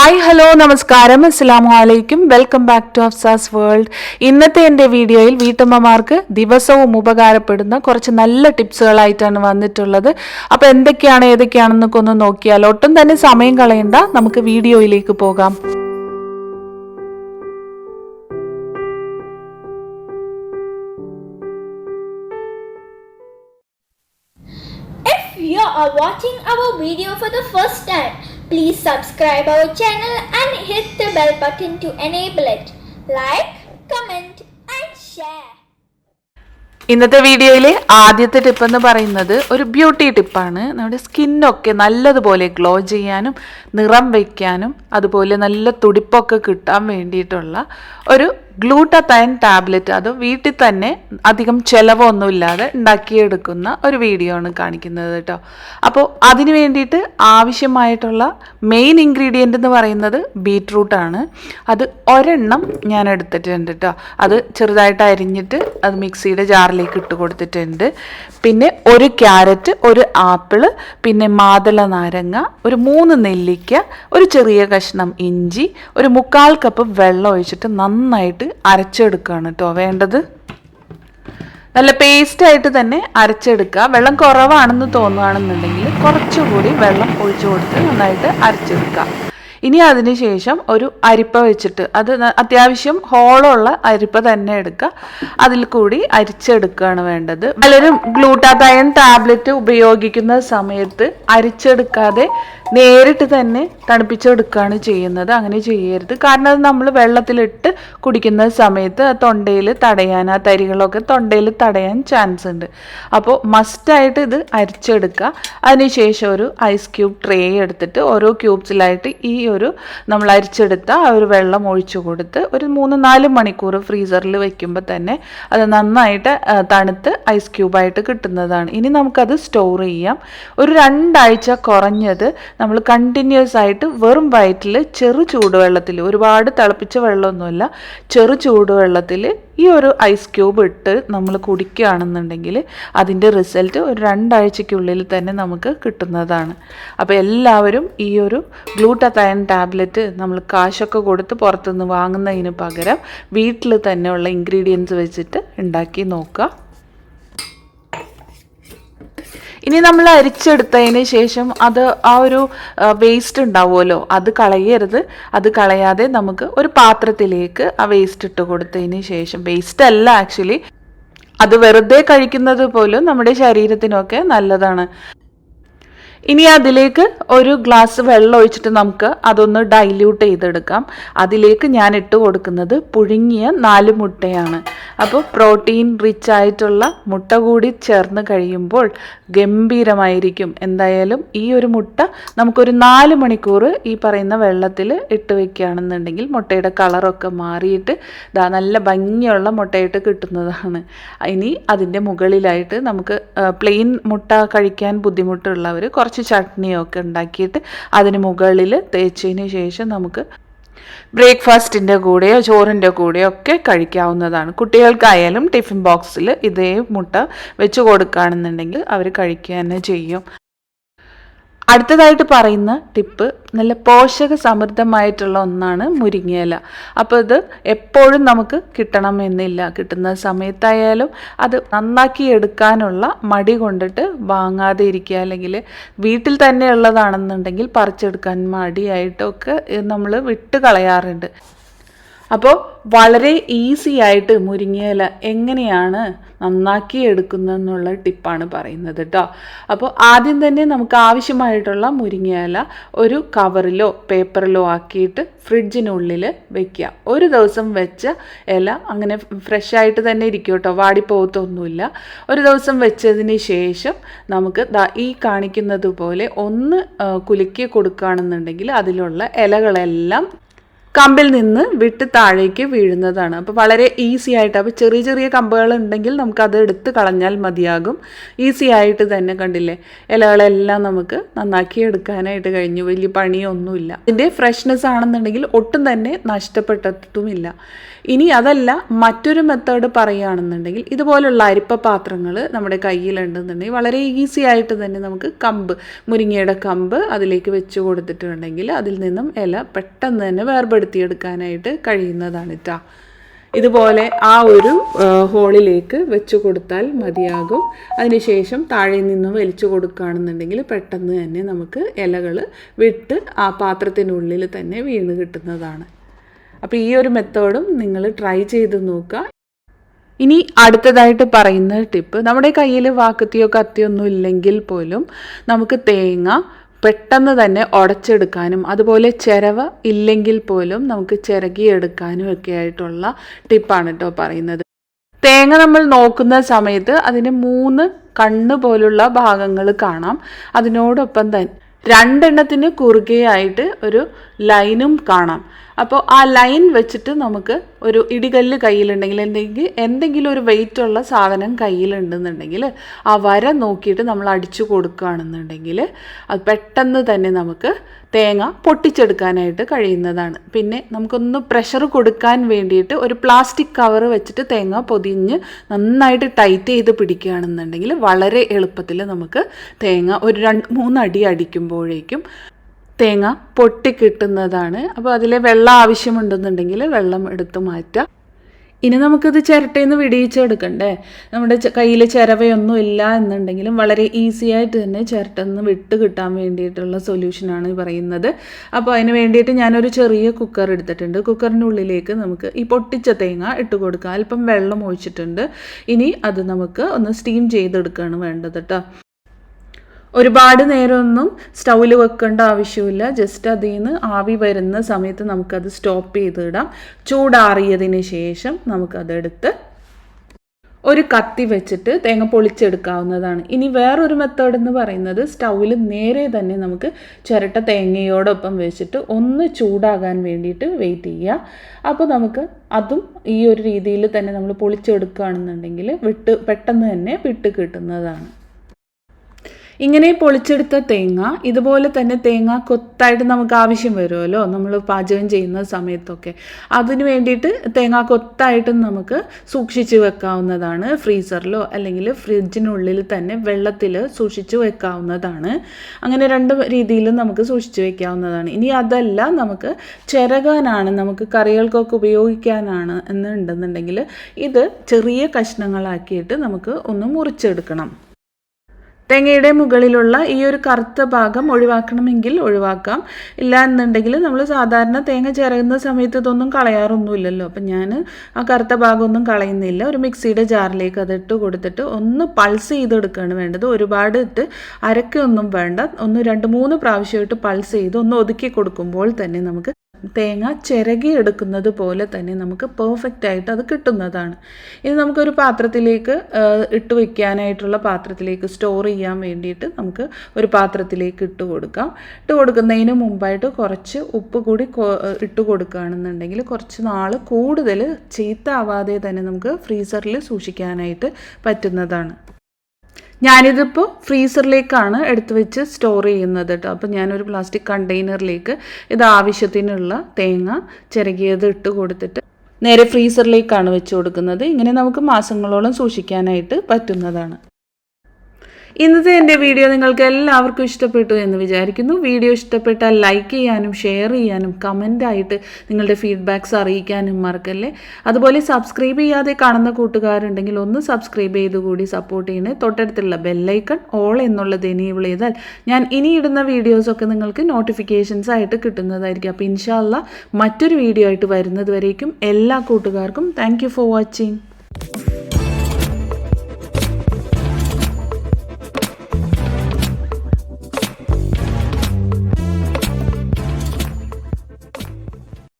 Hi hello നമസ്കാരം. അസ്സലാമു അലൈക്കും. Welcome back to Afsa's world ഇന്നത്തെ എന്റെ വീഡിയോയിൽ വീട്ടമ്മമാർക്ക് ദിവസവും ഉപകാരപ്പെടുന്ന കുറച്ച് നല്ല ടിപ്സുകളായിട്ടാണ് വന്നിട്ടുള്ളത്. അപ്പോൾ എന്തൊക്കെയാണ് ഏതൊക്കെയാണെന്നൊക്കെ ഒന്ന് നോക്കിയാൽ ഒട്ടും തന്നെ സമയം കളയണ്ട. നമുക്ക് വീഡിയോയിലേക്ക് പോകാം. Are watching our video for the first time, please subscribe our channel and hit the bell button to enable it. Like, comment and share. ഇന്നത്തെ വീഡിയോയിലെ ആദ്യത്തെ ടിപ്പ് എന്ന് പറയുന്നത് ഒരു ബ്യൂട്ടി ടിപ്പാണ് നമ്മുടെ സ്കിന്നൊക്കെ നല്ലതുപോലെ ഗ്ലോ ചെയ്യാനും നിറം വയ്ക്കാനും അതുപോലെ നല്ല തുടിപ്പൊക്കെ കിട്ടാൻ വേണ്ടിയിട്ടുള്ള ഒരു ഗ്ലൂട്ടത്തൈൻ ടാബ്ലറ്റ് അത് വീട്ടിൽ തന്നെ അധികം ചിലവൊന്നുമില്ലാതെ ഉണ്ടാക്കിയെടുക്കുന്ന ഒരു വീഡിയോ ആണ് കാണിക്കുന്നത് കേട്ടോ. അപ്പോൾ അതിന് വേണ്ടിയിട്ട് ആവശ്യമായിട്ടുള്ള മെയിൻ ഇൻഗ്രീഡിയന്റ് എന്ന് പറയുന്നത് ബീട്രൂട്ടാണ് അത് ഒരെണ്ണം ഞാൻ എടുത്തിട്ടുണ്ട് കേട്ടോ. അത് ചെറുതായിട്ട് അരിഞ്ഞിട്ട് അത് മിക്സിയുടെ ജാറിലേക്ക് ഇട്ട് കൊടുത്തിട്ടുണ്ട്. പിന്നെ ഒരു ക്യാരറ്റ് ഒരു ആപ്പിൾ പിന്നെ മാതള നാരങ്ങ ഒരു മൂന്ന് നെല്ലിക്ക ഒരു ചെറിയ കഷ്ണം ഇഞ്ചി ഒരു മുക്കാൽ കപ്പ് വെള്ളം ഒഴിച്ചിട്ട് നന്നായിട്ട് അരച്ചെടുക്കുകയാണ് കേട്ടോ വേണ്ടത്? നല്ല പേസ്റ്റ് ആയിട്ട് തന്നെ അരച്ചെടുക്കുക. വെള്ളം കുറവാണെന്ന് തോന്നുകയാണെന്നുണ്ടെങ്കിൽ കുറച്ചുകൂടി വെള്ളം ഒഴിച്ചു കൊടുത്ത് നന്നായിട്ട് അരച്ചെടുക്കുക. ഇനി അതിനുശേഷം ഒരു അരിപ്പ വെച്ചിട്ട് അത് അത്യാവശ്യം ഹോളുള്ള അരിപ്പ തന്നെ എടുക്കുക. അതിൽ കൂടി അരിച്ചെടുക്കുകയാണ് വേണ്ടത്. പലരും ഗ്ലൂട്ടാതയൻ ടാബ്ലറ്റ് ഉപയോഗിക്കുന്ന സമയത്ത് അരിച്ചെടുക്കാതെ നേരിട്ട് തന്നെ തണുപ്പിച്ചെടുക്കുകയാണ് ചെയ്യുന്നത്. അങ്ങനെ ചെയ്യരുത്. കാരണം അത് നമ്മൾ വെള്ളത്തിലിട്ട് കുടിക്കുന്ന സമയത്ത് തൊണ്ടയിൽ തടയാൻ ആ തരികളൊക്കെ തൊണ്ടയിൽ തടയാൻ ചാൻസ് ഉണ്ട്. അപ്പോൾ മസ്റ്റായിട്ട് ഇത് അരിച്ചെടുക്കുക. അതിനുശേഷം ഒരു ഐസ് ക്യൂബ് ട്രേ എടുത്തിട്ട് ഓരോ ക്യൂബ്സിലായിട്ട് ഈ ഒരു നമ്മൾ അരിച്ചെടുത്ത ആ ഒരു വെള്ളം ഒഴിച്ചു കൊടുത്ത് ഒരു മൂന്ന് നാല് മണിക്കൂർ ഫ്രീസറിൽ വെക്കുമ്പോൾ തന്നെ അത് നന്നായിട്ട് തണുത്ത് ഐസ് ക്യൂബായിട്ട് കിട്ടുന്നതാണ്. ഇനി നമുക്കത് സ്റ്റോർ ചെയ്യാം. ഒരു രണ്ടാഴ്ച കുറഞ്ഞത് നമ്മൾ കണ്ടിന്യൂസ് ആയിട്ട് വെറും വയറ്റിൽ ചെറു ചൂടുവെള്ളത്തിൽ ഒരുപാട് തിളപ്പിച്ച വെള്ളമൊന്നുമില്ല ചെറു ചൂടുവെള്ളത്തിൽ ഈ ഒരു ഐസ് ക്യൂബ് ഇട്ട് നമ്മൾ കുടിക്കുകയാണെന്നുണ്ടെങ്കിൽ അതിന്റെ റിസൾട്ട് ഒരു രണ്ടാഴ്ചയ്ക്കുള്ളിൽ തന്നെ നമുക്ക് കിട്ടുന്നതാണ്. അപ്പോൾ എല്ലാവരും ഈ ഒരു ഗ്ലൂട്ടത്തയൻ ടാബ്ലറ്റ് നമ്മൾ കാശൊക്കെ കൊടുത്ത് പുറത്തുനിന്ന് വാങ്ങുന്നതിന് പകരം വീട്ടിൽ തന്നെയുള്ള ഇൻഗ്രീഡിയൻസ് വെച്ചിട്ട് ഉണ്ടാക്കി നോക്കുക. ഇനി നമ്മൾ അരിച്ചെടുത്തതിന് ശേഷം അത് ആ ഒരു വേസ്റ്റ് ഉണ്ടാവുമല്ലോ അത് കളയരുത്. അത് കളയാതെ നമുക്ക് ഒരു പാത്രത്തിലേക്ക് ആ വേസ്റ്റ് ഇട്ട് കൊടുത്തതിന് ശേഷം വേസ്റ്റ് അല്ല ആക്ച്വലി അത് വെറുതെ കഴിക്കുന്നത് പോലും നമ്മുടെ ശരീരത്തിനൊക്കെ നല്ലതാണ്. ഇനി അതിലേക്ക് ഒരു ഗ്ലാസ് വെള്ളം ഒഴിച്ചിട്ട് നമുക്ക് അതൊന്ന് ഡൈല്യൂട്ട് ചെയ്തെടുക്കാം. അതിലേക്ക് ഞാൻ ഇട്ട് കൊടുക്കുന്നത് പുഴുങ്ങിയ നാല് മുട്ടയാണ്. അപ്പോൾ പ്രോട്ടീൻ റിച്ച് ആയിട്ടുള്ള മുട്ട കൂടി ചേർന്ന് കഴിയുമ്പോൾ ഗംഭീരമായിരിക്കും. എന്തായാലും ഈ ഒരു മുട്ട നമുക്കൊരു നാല് മണിക്കൂർ ഈ പറയുന്ന വെള്ളത്തിൽ ഇട്ട് വെക്കുകയാണെന്നുണ്ടെങ്കിൽ മുട്ടയുടെ കളറൊക്കെ മാറിയിട്ട് ഇതാ നല്ല ഭംഗിയുള്ള മുട്ടയിട്ട് കിട്ടുന്നതാണ്. ഇനി അതിന്റെ മുകളിലായിട്ട് നമുക്ക് പ്ലെയിൻ മുട്ട കഴിക്കാൻ ബുദ്ധിമുട്ടുള്ളവർ കുറച്ച് ചട്നിയൊക്കെ ഉണ്ടാക്കിയിട്ട് അതിന് മുകളിൽ തേച്ചതിന് ശേഷം നമുക്ക് ബ്രേക്ക്ഫാസ്റ്റിന്റെ കൂടെയോ ചോറിന്റെ കൂടെയോ ഒക്കെ കഴിക്കാവുന്നതാണ്. കുട്ടികൾക്കായാലും ടിഫിൻ ബോക്സിൽ ഇതേ മുട്ട വെച്ച് കൊടുക്കുകയാണെന്നുണ്ടെങ്കിൽ അവർ കഴിക്കുക തന്നെ ചെയ്യും. അടുത്തതായിട്ട് പറയുന്ന ടിപ്പ് നല്ല പോഷക സമൃദ്ധമായിട്ടുള്ള ഒന്നാണ് മുരിങ്ങയില. അപ്പോൾ ഇത് എപ്പോഴും നമുക്ക് കിട്ടണമെന്നില്ല കിട്ടുന്ന സമയത്തായാലും അത് നന്നാക്കി എടുക്കാനുള്ള മടി കൊണ്ടിട്ട് വാങ്ങാതെ ഇരിക്കുക അല്ലെങ്കിൽ വീട്ടിൽ തന്നെ ഉള്ളതാണെന്നുണ്ടെങ്കിൽ പറിച്ചെടുക്കാൻ മടിയായിട്ടൊക്കെ നമ്മൾ വിട്ട് കളയാറുണ്ട്. അപ്പോൾ വളരെ ഈസി ആയിട്ട് മുരിങ്ങയില എങ്ങനെയാണ് നന്നാക്കി എടുക്കുന്നതെന്നുള്ള ടിപ്പാണ് പറയുന്നത് കേട്ടോ അപ്പോൾ ആദ്യം തന്നെ നമുക്ക് ആവശ്യമായിട്ടുള്ള മുരിങ്ങയില ഒരു കവറിലോ പേപ്പറിലോ ആക്കിയിട്ട് ഫ്രിഡ്ജിനുള്ളിൽ വെക്കുക ഒരു ദിവസം വെച്ച ഇല അങ്ങനെ ഫ്രഷ് ആയിട്ട് തന്നെ ഇരിക്കും കേട്ടോ വാടിപ്പോകത്തൊന്നുമില്ല. ഒരു ദിവസം വെച്ചതിന് ശേഷം നമുക്ക് ഈ കാണിക്കുന്നത് പോലെ ഒന്ന് കുലുക്കി കൊടുക്കുകയാണെന്നുണ്ടെങ്കിൽ അതിലുള്ള ഇലകളെല്ലാം കമ്പിൽ നിന്ന് വിട്ട് താഴേക്ക് വീഴുന്നതാണ്. അപ്പോൾ വളരെ ഈസി ആയിട്ട് അപ്പോൾ ചെറിയ ചെറിയ കമ്പുകൾ ഉണ്ടെങ്കിൽ അത് എടുത്ത് കളഞ്ഞാൽ മതിയാകും. ഈസി ആയിട്ട് തന്നെ കണ്ടില്ലേ? ഇലകളെല്ലാം നമുക്ക് നന്നാക്കി എടുക്കാനായിട്ട് കഴിഞ്ഞു. വലിയ പണിയൊന്നുമില്ല. ഇതിന്റെ ഫ്രഷ്നെസ് ആണെന്നുണ്ടെങ്കിൽ ഒട്ടും തന്നെ നഷ്ടപ്പെട്ടിട്ടുമില്ല ഇനി അതല്ല മറ്റൊരു മെത്തേഡ് പറയുകയാണെന്നുണ്ടെങ്കിൽ ഇതുപോലുള്ള അരിപ്പ പാത്രങ്ങൾ നമ്മുടെ കയ്യിലുണ്ടെന്നുണ്ടെങ്കിൽ വളരെ ഈസി ആയിട്ട് തന്നെ നമുക്ക് കമ്പ് മുരിങ്ങയുടെ കമ്പ് അതിലേക്ക് വെച്ച് കൊടുത്തിട്ടുണ്ടെങ്കിൽ അതിൽ നിന്നും ഇല പെട്ടെന്ന് തന്നെ വേർപെടുത്തിയെടുക്കാനായിട്ട് കഴിയുന്നതാണ് കേട്ടോ ഇതുപോലെ ആ ഒരു ഹോളിലേക്ക് വെച്ച് കൊടുത്താൽ മതിയാകും. അതിനുശേഷം താഴെ നിന്നും വലിച്ചു കൊടുക്കുകയാണെന്നുണ്ടെങ്കിൽ പെട്ടെന്ന് തന്നെ നമുക്ക് ഇലകൾ വിട്ട് ആ പാത്രത്തിനുള്ളിൽ തന്നെ വീണ് കിട്ടുന്നതാണ്. അപ്പോൾ ഈ ഒരു മെത്തേഡും നിങ്ങൾ ട്രൈ ചെയ്ത് നോക്കുക. ഇനി അടുത്തതായിട്ട് പറയുന്ന ടിപ്പ് നമ്മുടെ കയ്യിൽ വാക്കത്തിയോ കത്തിയോ ഒന്നും ഇല്ലെങ്കിൽ പോലും നമുക്ക് തേങ്ങ പെട്ടെന്ന് തന്നെ ഉടച്ചെടുക്കാനും അതുപോലെ ചിരവ ഇല്ലെങ്കിൽ പോലും നമുക്ക് ചിരകിയെടുക്കാനും ഒക്കെ ആയിട്ടുള്ള ടിപ്പാണ് കേട്ടോ പറയുന്നത്. തേങ്ങ നമ്മൾ നോക്കുന്ന സമയത്ത് അതിന് മൂന്ന് കണ്ണ് പോലുള്ള ഭാഗങ്ങൾ കാണാം. അതിനോടൊപ്പം തന്നെ രണ്ടെണ്ണത്തിന് കുറുകെയായിട്ട് ഒരു ലൈനും കാണാം. അപ്പോൾ ആ ലൈൻ വെച്ചിട്ട് നമുക്ക് ഒരു ഇടികല്ല് കയ്യിലുണ്ടെങ്കിൽ എന്തെങ്കിൽ എന്തെങ്കിലും ഒരു വെയിറ്റ് ഉള്ള സാധനം കയ്യിലുണ്ടെന്നുണ്ടെങ്കിൽ ആ വര നോക്കിയിട്ട് നമ്മൾ അടിച്ചു കൊടുക്കുകയാണെന്നുണ്ടെങ്കിൽ അത് പെട്ടെന്ന് തന്നെ നമുക്ക് തേങ്ങ പൊട്ടിച്ചെടുക്കാനായിട്ട് കഴിയുന്നതാണ്. പിന്നെ നമുക്കൊന്ന് പ്രഷർ കൊടുക്കാൻ വേണ്ടിയിട്ട് ഒരു പ്ലാസ്റ്റിക് കവർ വെച്ചിട്ട് തേങ്ങ പൊതിഞ്ഞ് നന്നായിട്ട് ടൈറ്റ് ചെയ്ത് പിടിക്കുകയാണെന്നുണ്ടെങ്കിൽ വളരെ എളുപ്പത്തിൽ നമുക്ക് തേങ്ങ ഒരു രണ്ട് മൂന്നടി അടിക്കുമ്പോഴേക്കും തേങ്ങ പൊട്ടിക്കിട്ടുന്നതാണ് അപ്പോൾ അതിലെ വെള്ളം ആവശ്യമുണ്ടെന്നുണ്ടെങ്കിൽ വെള്ളം എടുത്ത് മാറ്റുക. ഇനി നമുക്കിത് ചിരട്ടയിൽ വിടിയിച്ചെടുക്കണ്ടേ? നമ്മുടെ കയ്യിൽ ചിരവയൊന്നും ഇല്ല എന്നുണ്ടെങ്കിലും വളരെ ഈസി ആയിട്ട് തന്നെ ചിരട്ടയിൽ നിന്ന് വിട്ട് കിട്ടാൻ വേണ്ടിയിട്ടുള്ള സൊല്യൂഷനാണ് പറയുന്നത്. അപ്പോൾ അതിന് വേണ്ടിയിട്ട് ഞാനൊരു ചെറിയ കുക്കർ എടുത്തിട്ടുണ്ട്. കുക്കറിന്റെ ഉള്ളിലേക്ക് നമുക്ക് ഈ പൊട്ടിച്ച തേങ്ങ ഇട്ട് കൊടുക്കുക അല്പം വെള്ളം ഒഴിച്ചിട്ടുണ്ട്. ഇനി അത് നമുക്ക് ഒന്ന് സ്റ്റീം ചെയ്തെടുക്കുകയാണ് വേണ്ടത് കേട്ടോ ഒരുപാട് നേരമൊന്നും സ്റ്റൗവിൽ വെക്കേണ്ട ആവശ്യമില്ല. ജസ്റ്റ് അതിൽ നിന്ന് ആവി വരുന്ന സമയത്ത് നമുക്കത് സ്റ്റോപ്പ് ചെയ്തിടാം. ചൂടാറിയതിന് ശേഷം നമുക്കതെടുത്ത് ഒരു കത്തി വെച്ചിട്ട് തേങ്ങ പൊളിച്ചെടുക്കാവുന്നതാണ്. ഇനി വേറൊരു മെത്തേഡ് എന്ന് പറയുന്നത് സ്റ്റൗവിൽ നേരെ തന്നെ നമുക്ക് ചിരട്ട തേങ്ങയോടൊപ്പം വെച്ചിട്ട് ഒന്ന് ചൂടാകാൻ വേണ്ടിയിട്ട് വെയിറ്റ് ചെയ്യുക. അപ്പോൾ നമുക്ക് അതും ഈ ഒരു രീതിയിൽ തന്നെ നമ്മൾ പൊളിച്ചെടുക്കുകയാണെന്നുണ്ടെങ്കിൽ വിട്ട് പെട്ടെന്ന് തന്നെ വിട്ട് കിട്ടുന്നതാണ്. ഇങ്ങനെ പൊളിച്ചെടുത്ത തേങ്ങ ഇതുപോലെ തന്നെ തേങ്ങ കൊത്തായിട്ട് നമുക്ക് ആവശ്യം വരുമല്ലോ. നമ്മൾ പാചകം ചെയ്യുന്ന സമയത്തൊക്കെ. അതിന് വേണ്ടിയിട്ട് തേങ്ങ കൊത്തായിട്ടും നമുക്ക് സൂക്ഷിച്ച് വെക്കാവുന്നതാണ്. ഫ്രീസറിലോ അല്ലെങ്കിൽ ഫ്രിഡ്ജിനുള്ളിൽ തന്നെ വെള്ളത്തിൽ സൂക്ഷിച്ച് വെക്കാവുന്നതാണ്. അങ്ങനെ രണ്ട് രീതിയിലും നമുക്ക് സൂക്ഷിച്ച് വെക്കാവുന്നതാണ്. ഇനി അതല്ല നമുക്ക് ചിരകാനാണ് നമുക്ക് കറികൾക്കൊക്കെ ഉപയോഗിക്കാനാണ് എന്നുണ്ടെന്നുണ്ടെങ്കിൽ ഇത് ചെറിയ കഷ്ണങ്ങളാക്കിയിട്ട് നമുക്ക് ഒന്ന് മുറിച്ചെടുക്കണം. തേങ്ങയുടെ മുകളിലുള്ള ഈ ഒരു കറുത്ത ഭാഗം ഒഴിവാക്കണമെങ്കിൽ ഒഴിവാക്കാം. ഇല്ല എന്നുണ്ടെങ്കിൽ നമ്മൾ സാധാരണ തേങ്ങ ചിരകുന്ന സമയത്ത് ഇതൊന്നും കളയാറൊന്നുമില്ലല്ലോ. അപ്പം ഞാൻ ആ കറുത്ത ഭാഗമൊന്നും കളയുന്നില്ല. ഒരു മിക്സിയുടെ ജാറിലേക്ക് അതിട്ട് കൊടുത്തിട്ട് ഒന്ന് പൾസ് ചെയ്തെടുക്കുകയാണ് വേണ്ടത്. ഒരുപാട് ഇട്ട് അരക്കൊന്നും വേണ്ട. ഒന്ന് രണ്ട് മൂന്ന് പ്രാവശ്യമായിട്ട് പൾസ് ചെയ്ത് ഒന്ന് ഒതുക്കി കൊടുക്കുമ്പോൾ തന്നെ നമുക്ക് തേങ്ങ ചിരകി എടുക്കുന്നത് പോലെ തന്നെ നമുക്ക് പെർഫെക്റ്റ് ആയിട്ട് അത് കിട്ടുന്നതാണ്. ഇനി നമുക്കൊരു പാത്രത്തിലേക്ക് ഇട്ട് വയ്ക്കാനായിട്ടുള്ള പാത്രത്തിലേക്ക് സ്റ്റോർ ചെയ്യാൻ വേണ്ടിയിട്ട് നമുക്ക് ഒരു പാത്രത്തിലേക്ക് ഇട്ട് കൊടുക്കാം. ഇട്ട് കൊടുക്കുന്നതിന് മുമ്പായിട്ട് കുറച്ച് ഉപ്പ് കൂടി ഇട്ട് കൊടുക്കുകയാണെന്നുണ്ടെങ്കിൽ കുറച്ച് നാൾ കൂടുതൽ ചീത്ത ആവാതെ തന്നെ നമുക്ക് ഫ്രീസറിൽ സൂക്ഷിക്കാനായിട്ട് പറ്റുന്നതാണ്. ഞാനിതിപ്പോൾ ഫ്രീസറിലേക്കാണ് എടുത്തു വെച്ച് സ്റ്റോർ ചെയ്യുന്നത് കേട്ടോ അപ്പോൾ ഞാനൊരു പ്ലാസ്റ്റിക് കണ്ടെയ്നറിലേക്ക് ഇത് ആവശ്യത്തിനുള്ള തേങ്ങ ചിരകിയത് ഇട്ട് കൊടുത്തിട്ട് നേരെ ഫ്രീസറിലേക്കാണ് വെച്ച് കൊടുക്കുന്നത്. ഇങ്ങനെ നമുക്ക് മാസങ്ങളോളം സൂക്ഷിക്കാനായിട്ട് പറ്റുന്നതാണ്. ഇന്നത്തെ എന്റെ വീഡിയോ നിങ്ങൾക്ക് എല്ലാവർക്കും ഇഷ്ടപ്പെട്ടു എന്ന് വിചാരിക്കുന്നു. വീഡിയോ ഇഷ്ടപ്പെട്ടാൽ ലൈക്ക് ചെയ്യാനും ഷെയർ ചെയ്യാനും കമന്റായിട്ട് നിങ്ങളുടെ ഫീഡ്ബാക്ക്സ് അറിയിക്കാനും മറക്കല്ലേ. അതുപോലെ സബ്സ്ക്രൈബ് ചെയ്യാതെ കാണുന്ന കൂട്ടുകാരുണ്ടെങ്കിൽ ഒന്ന് സബ്സ്ക്രൈബ് ചെയ്ത് കൂടി സപ്പോർട്ട് ചെയ്യണേ. തൊട്ടടുത്തുള്ള ബെല്ലൈക്കൺ ഓൾ എന്നുള്ളത് എനേബിൾ ചെയ്താൽ ഞാൻ ഇനി ഇടുന്ന വീഡിയോസൊക്കെ നിങ്ങൾക്ക് നോട്ടിഫിക്കേഷൻസ് ആയിട്ട് കിട്ടുന്നതായിരിക്കും. അപ്പോൾ ഇൻഷാല്ല മറ്റൊരു വീഡിയോ ആയിട്ട് വരുന്നത് വരേക്കും എല്ലാ കൂട്ടുകാർക്കും. Thank for watching